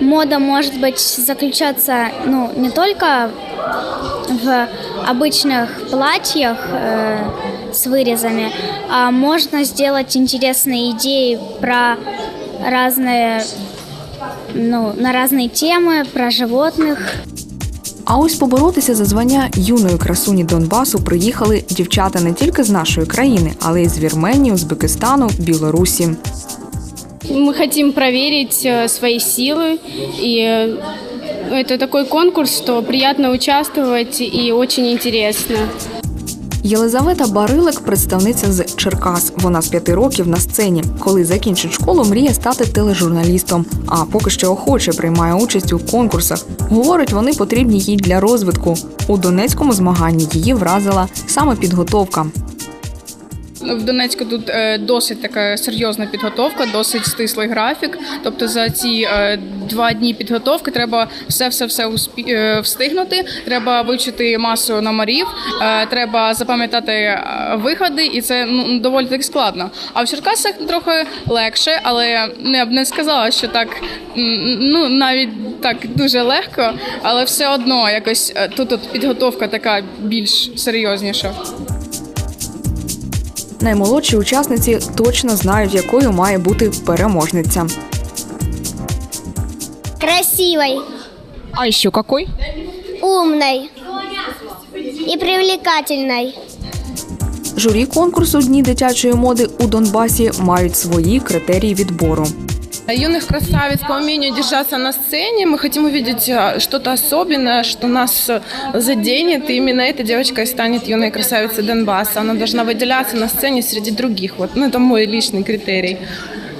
мода может быть заключаться ну, не только в обычных платьях э, с вырезами, а можно сделать интересные идеи про разные, ну, на разные темы, про животных. А ось поборотися за звання юної красуні Донбасу приїхали дівчата не тільки з нашої країни, але й з Вірменії, Узбекистану, Білорусі. Мы хотим проверить э, свои силы, и э, это такой конкурс, что приятно участвовать и очень интересно. Єлизавета Барилик представниця з Черкас. Вона з п'яти років на сцені. Коли закінчить школу, мріє стати тележурналістом. А поки що охоче приймає участь у конкурсах. Говорить, вони потрібні їй для розвитку. У донецькому змаганні її вразила саме підготовка. В Донецьку тут е, досить така серйозна підготовка, досить стислий графік. Тобто за ці е, два дні підготовки треба все все все е, встигнути. Треба вивчити масу номерів, треба запам'ятати виходи, і це ну доволі таки складно. А в Черкасах трохи легше, але ну, я б не сказала, що так ну навіть так дуже легко, але все одно якось тут от підготовка така більш серйозніша. Наймолодші учасниці точно знають, якою має бути переможниця. Красивий. А еще какой? умной и привлекательной. Журі конкурсу Дні дитячої моди у Донбасі мають свої критерії відбору. Юных красавиц по умению держаться на сцене. Мы хотим увидеть а, что-то особенное, что нас э, заденет. И именно эта девочка и станет юной красавицей Донбасса. Она должна выделяться на сцене среди других. Вот, ну, это мой личный критерий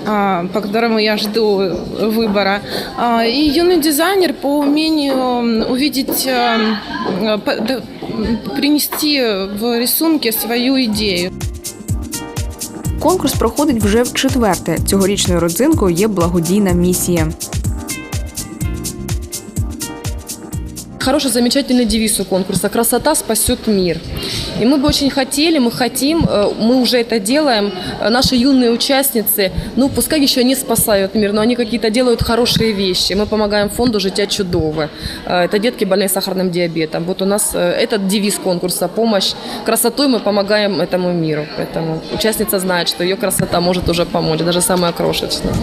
а, по которому я жду выбора. А, И юный дизайнер по умению м, увидеть, э, м, по- да, м, принести в рисунке свою идею. Конкурс проходить вже в четверте. Цьогорічною родзинкою є благодійна місія. Хороший, замечательный девиз у конкурса «Красота спасет мир». И мы бы очень хотели, мы хотим, э, мы уже это делаем, э, наши юные участницы, ну, пускай еще не спасают мир, но они какие-то делают хорошие вещи. Мы помогаем фонду «Життя чудове». Э, Это детки, больные сахарным диабетом. Вот у нас этот девиз конкурса «Помощь красотой мы помогаем этому миру». Поэтому участница знает, что ее красота может уже помочь, даже самая крошечная.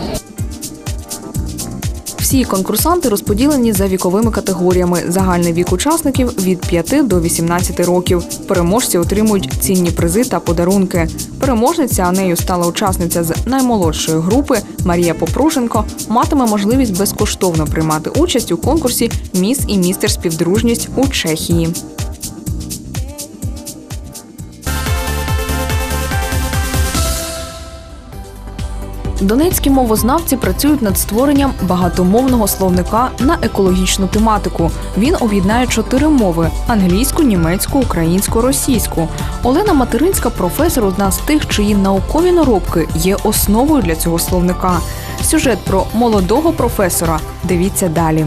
Всі конкурсанти розподілені за віковими категоріями. Загальний вік учасників від 5 до 18 років. Переможці отримують цінні призи та подарунки. Переможниця, а нею стала учасниця з наймолодшої групи Марія Попруженко, матиме можливість безкоштовно приймати участь у конкурсі Міс і містер співдружність у Чехії. Донецькі мовознавці працюють над створенням багатомовного словника на екологічну тематику. Він об'єднає чотири мови: англійську, німецьку, українську, російську. Олена Материнська, професор, одна з тих, чиї наукові наробки є основою для цього словника. Сюжет про молодого професора. Дивіться далі.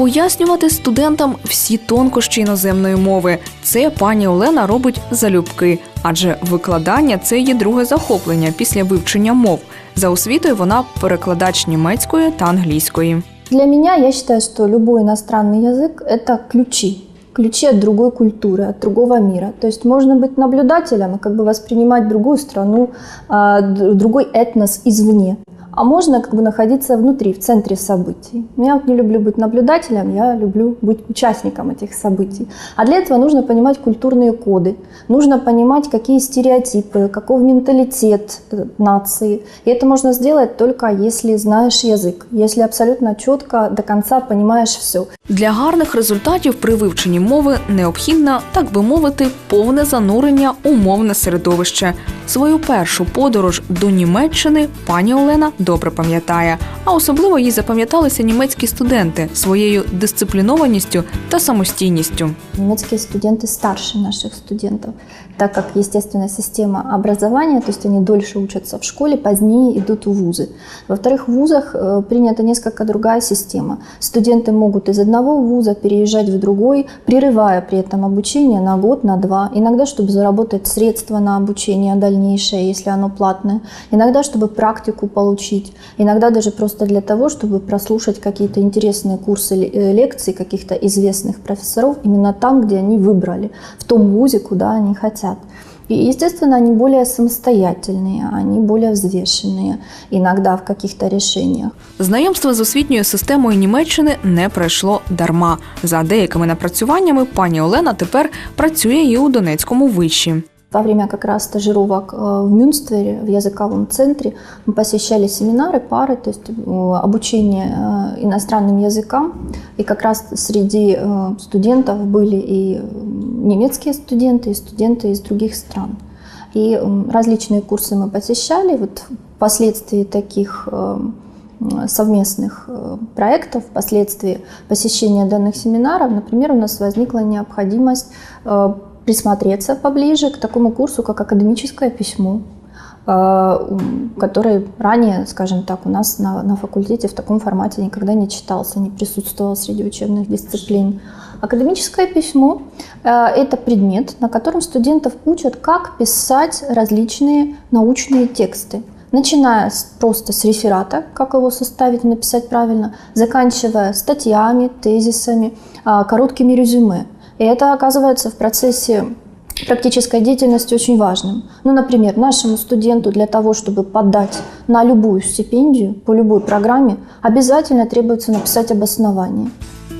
Пояснювати студентам всі тонкощі іноземної мови. Це пані Олена робить залюбки, адже викладання це її друге захоплення після вивчення мов. За освітою вона перекладач німецької та англійської. Для меня, я считаю, что любой иностранный язык – это ключи. Ключи от другой культуры, от другого мира. То есть можно быть наблюдателем и как бы воспринимать другую страну, а, д- другой этнос извне. А можно как бы находиться внутри, в центре событий. Я вот не люблю быть наблюдателем, я люблю быть участником этих событий. А для этого нужно понимать культурные коды, нужно понимать, какие стереотипы, каков менталитет э, нации. И это можно сделать только если знаешь язык, если абсолютно четко до конца понимаешь все. Для гарних результатів при вивченні мови необхідно, так би мовити, повне занурення у мовне середовище. Свою першу подорож до Німеччини пані Олена добре пам'ятає, а особливо їй запам'яталися німецькі студенти своєю дисциплінованістю та самостійністю. Німецькі студенти старше наших студентов. Так как естественная система образования, то есть они дольше учатся в школе, позднее идут в вузы. Во-вторых, в вузах э, принята несколько другая система. Студенты могут из одного вуза переезжать в другой, прерывая при этом обучение на год, на два. Иногда, чтобы заработать средства на обучение дальнейшее, если оно платное. Иногда, чтобы практику получить. Иногда даже просто для того, чтобы прослушать какие-то интересные курсы э, лекций каких-то известных профессоров именно там, где они выбрали, в том вузе, куда они хотят. И, естественно, они более самостоятельные, они более взвешенные иногда в каких-то решениях. Знайомство з освітньою системою Німеччини не пройшло дарма. За деякими напрацюваннями пані Олена тепер працює і у Донецькому виші. Во время как раз стажировок э, в Мюнстере, в языковом центре, мы посещали семинары, пары, то есть э, обучение э, иностранным языкам. И как раз среди э, студентов были и э, немецкие студенты, и студенты из других стран. И различные курсы мы посещали. Вот впоследствии таких э, совместных э, проектов, впоследствии посещения данных семинаров, например, у нас возникла необходимость э, присмотреться поближе к такому курсу, как академическое письмо, который ранее, скажем так, у нас на, на факультете в таком формате никогда не читался, не присутствовал среди учебных дисциплин. Академическое письмо э, – это предмет, на котором студентов учат, как писать различные научные тексты. Начиная с, просто с реферата, как его составить и написать правильно, заканчивая статьями, тезисами, а, короткими резюме. И это оказывается в процессе практической деятельности очень важным. Ну, например, нашему студенту для того, чтобы подать на любую стипендию по любой программе, обязательно требуется написать обоснование.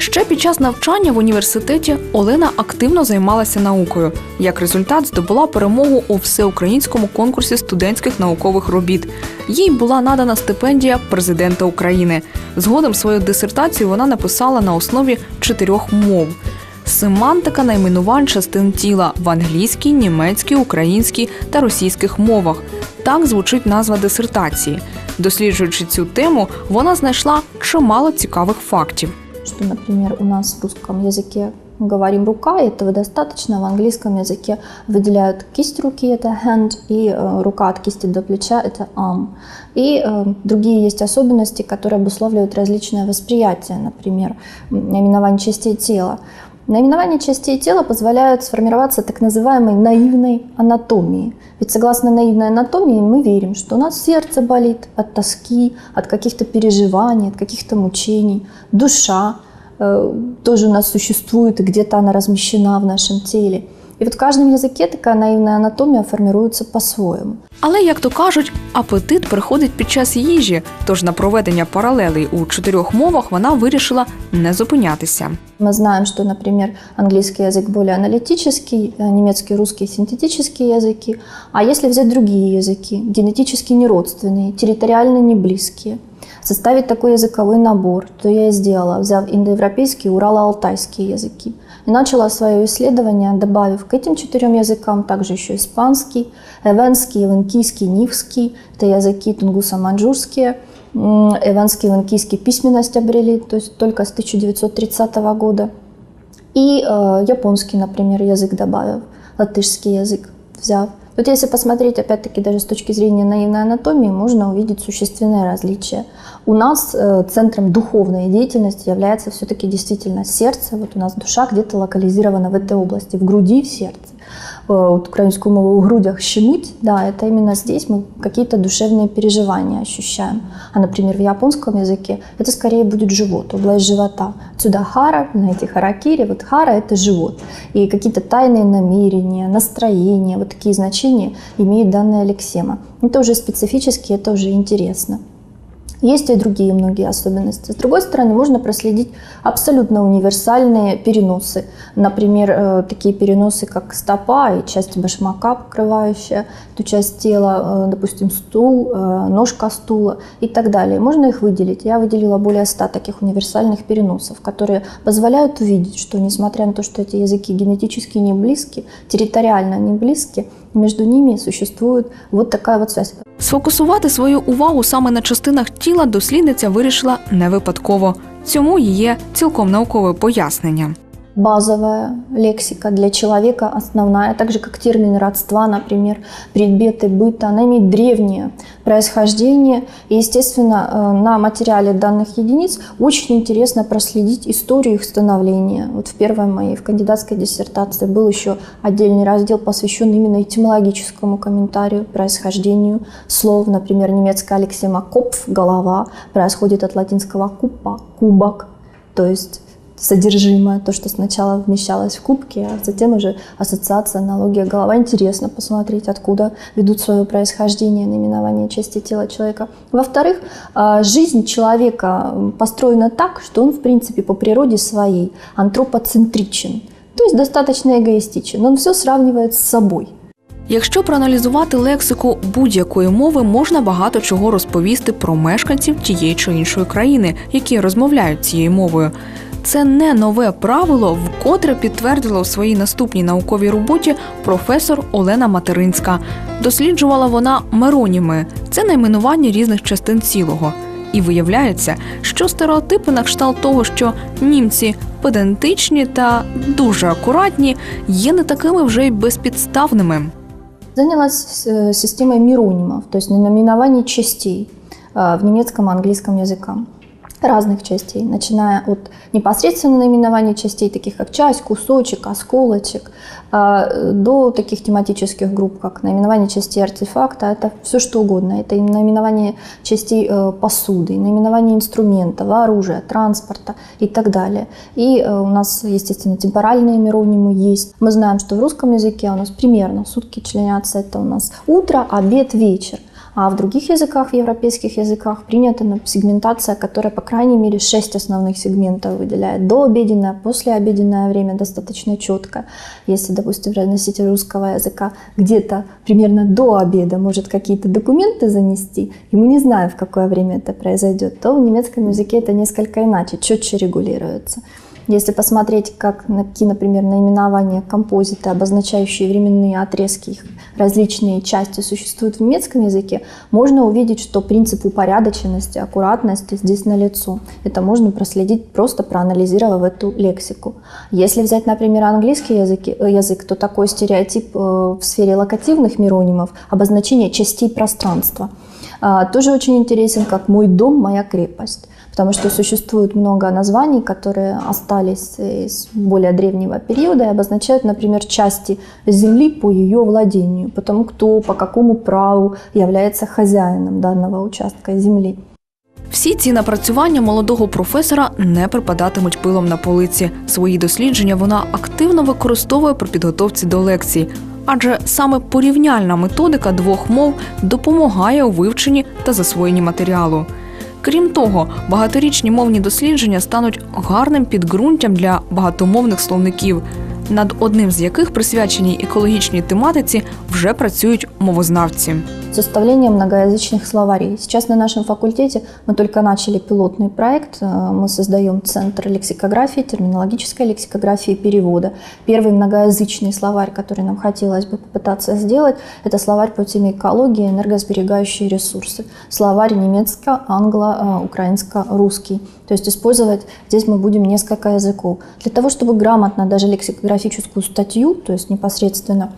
Ще під час навчання в університеті Олена активно займалася наукою. Як результат, здобула перемогу у всеукраїнському конкурсі студентських наукових робіт. Їй була надана стипендія президента України. Згодом свою дисертацію вона написала на основі чотирьох мов Семантика найменувань частин тіла в англійській, німецькій, українській та російських мовах. Так звучить назва дисертації. Досліджуючи цю тему, вона знайшла чимало цікавих фактів. что, например, у нас в русском языке мы говорим рука, и этого достаточно. В английском языке выделяют кисть руки, это hand, и э, рука от кисти до плеча, это arm. И э, другие есть особенности, которые обуславливают различное восприятие, например, м, наименование частей тела. Наименование частей тела позволяют сформироваться так называемой наивной анатомии. Ведь согласно наивной анатомии мы верим, что у нас сердце болит от тоски, от каких-то переживаний, от каких-то мучений. Душа э, тоже у нас существует, и где-то она размещена в нашем теле. И вот в каждом языке такая наивная анатомия формируется по-своему. Але, як то кажуть, апетит приходить під час їжі, тож на проведення паралелей у чотирьох мовах вона вирішила не зупинятися. Мы знаем, что, например, английский язык более аналитический, э, немецкий, русский синтетические языки. А если взять другие языки, генетически неродственные, территориально не близкие, составить такой языковой набор, то я и сделала, взяв индоевропейские, урало-алтайские языки. И начала свое исследование, добавив к этим четырем языкам также еще испанский, эвенский, эвенкийский, нивский, это языки тунгусо-маньчжурские, М, Эвенский и ланкийский письменность обрели, то есть только с 1930 года. И э, японский, например, язык добавив, латышский язык взяв. Вот если посмотреть, опять-таки, даже с точки зрения наивной анатомии, можно увидеть существенное различие. У нас э, центром духовной деятельности является все-таки действительно сердце. Вот у нас душа где-то локализирована в этой области, в груди, в сердце. Э, вот украинскую мову в грудях щемить, да, это именно здесь мы какие-то душевные переживания ощущаем. А, например, в японском языке это скорее будет живот, область живота. Отсюда хара, знаете, харакири, вот хара – это живот. И какие-то тайные намерения, настроения, вот такие значения имеет данная лексема. Это уже специфически, это уже интересно. Есть и другие многие особенности. С другой стороны, можно проследить абсолютно универсальные переносы. Например, э, такие переносы, как стопа и часть башмака, покрывающая эту часть тела, э, допустим, стул, э, ножка стула и так далее. Можно их выделить. Я выделила более 100 таких универсальных переносов, которые позволяют увидеть, что несмотря на то, что эти языки генетически не близки, территориально не близки, между ними существует вот такая вот связь. Сфокусувати свою увагу саме на частинах тіла дослідниця вирішила не випадково. Цьому є цілком наукове пояснення. Базовая лексика для человека основная, так же как термин родства, например, предметы быта, она имеет древнее происхождение. И, естественно, э, на материале данных единиц очень интересно проследить историю их становления. Вот в первой моей, в кандидатской диссертации был еще отдельный раздел, посвященный именно этимологическому комментарию, происхождению слов. Например, немецкая лексема «копф» – «голова» происходит от латинского «купа» – «кубок», то есть содержимое, то, что сначала вмещалось в кубке, а затем уже ассоциация, аналогия голова. Интересно посмотреть, откуда ведут свое происхождение наименование части тела человека. Во-вторых, жизнь человека построена так, что он, в принципе, по природе своей антропоцентричен, то есть достаточно эгоистичен. Он все сравнивает с собой. Якщо проаналізувати лексику будь-якої мови, можна багато чого розповісти про мешканців тієї чи іншої країни, які розмовляють цією мовою. Це не нове правило, вкотре підтвердила у своїй наступній науковій роботі професор Олена Материнська. Досліджувала вона мероніми це найменування різних частин цілого. І виявляється, що стереотипи на кшталт того, що німці педантичні та дуже акуратні, є не такими вже й безпідставними. Занялась э, системой миронимов, то есть наименований частей э, в немецком и английском языках Разных частей, начиная от непосредственно наименований частей, таких как часть, кусочек, осколочек, э, до таких тематических групп, как наименование частей артефакта, это все что угодно. Это и наименование частей э, посуды, и наименование инструментов, оружия, транспорта и так далее. И э, у нас, естественно, темпоральные миронимы есть. Мы знаем, что в русском языке у нас примерно сутки членятся, это у нас утро, обед, вечер. А в других языках, в европейских языках, принята сегментация, которая, по крайней мере, шесть основных сегментов выделяет. Дообеденное, послеобеденное время достаточно четко. Если, допустим, носитель русского языка где-то примерно до обеда может какие-то документы занести, и мы не знаем, в какое время это произойдет, то в немецком языке это несколько иначе, четче регулируется. Если посмотреть, как, какие, например, наименования композиты, обозначающие временные отрезки, их различные части существуют в немецком языке, можно увидеть, что принцип упорядоченности, аккуратности здесь налицо. Это можно проследить, просто проанализировав эту лексику. Если взять, например, английский язык, язык то такой стереотип э, в сфере локативных миронимов, обозначение частей пространства, а, тоже очень интересен, как «мой дом, моя крепость» потому что существует много названий, которые остались из более древнего периода и обозначают, например, части земли по ее владению, потому кто по какому праву является хозяином данного участка земли. Всі ці напрацювання молодого професора не припадатимуть пилом на полиці. Свої дослідження вона активно використовує при підготовці до лекцій. Адже саме порівняльна методика двох мов допомагає у вивченні та засвоєнні матеріалу. Крім того, багаторічні мовні дослідження стануть гарним підґрунтям для багатомовних словників, над одним з яких присвяченій екологічній тематиці вже працюють мовознавці. составление многоязычных словарей. Сейчас на нашем факультете мы только начали пилотный проект. Э, Мы создаем Центр лексикографии, терминологической лексикографии и перевода. Первый многоязычный словарь, который нам хотелось бы попытаться сделать, это словарь по теме экологии и энергосберегающие ресурсы. Словарь немецко-англо-украинско-русский. То есть использовать здесь мы будем несколько языков. Для того, чтобы грамотно даже лексикографическую статью, то есть непосредственно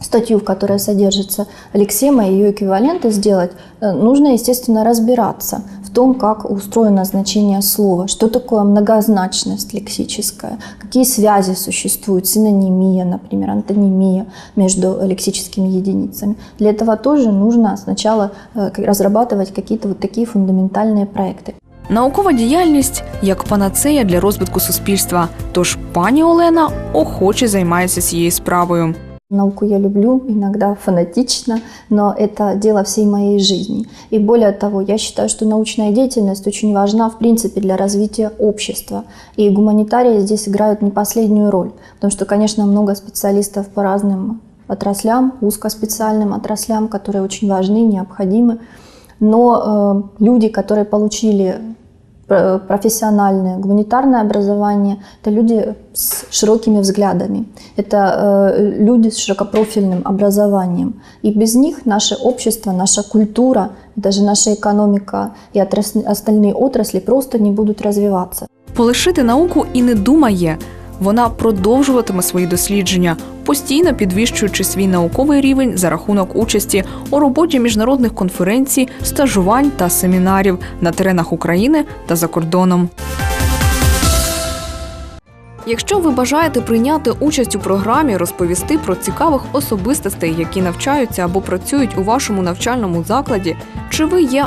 статью, в которой содержится лексема и ее эквиваленты сделать, э, нужно, естественно, разбираться в том, как устроено значение слова, что такое многозначность лексическая, какие связи существуют, синонимия, например, антонимия между лексическими единицами. Для этого тоже нужно сначала э, разрабатывать какие-то вот такие фундаментальные проекты. Наукова діяльність як панацея для розвитку суспільства. Тож пані Олена охоче займається цією справою. Науку я люблю, иногда фанатично, но это дело всей моей жизни. И более того, я считаю, что научная деятельность очень важна в принципе для развития общества. И гуманитарии здесь играют не последнюю роль, потому что, конечно, много специалистов по разным отраслям, узкоспециальным отраслям, которые очень важны, необходимы. Но э, люди, которые получили пр- профессиональное гуманитарное образование, это люди с широкими взглядами, это э, люди с широкопрофильным образованием. И без них наше общество, наша культура, даже наша экономика и отрас- остальные отрасли просто не будут развиваться. Полишити науку і не думає. Вона продовжуватиме свої дослідження, постійно підвищуючи свій науковий рівень за рахунок участі у роботі міжнародних конференцій, стажувань та семінарів на теренах України та за кордоном. Якщо ви бажаєте прийняти участь у програмі, розповісти про цікавих особистостей, які навчаються або працюють у вашому навчальному закладі, чи ви є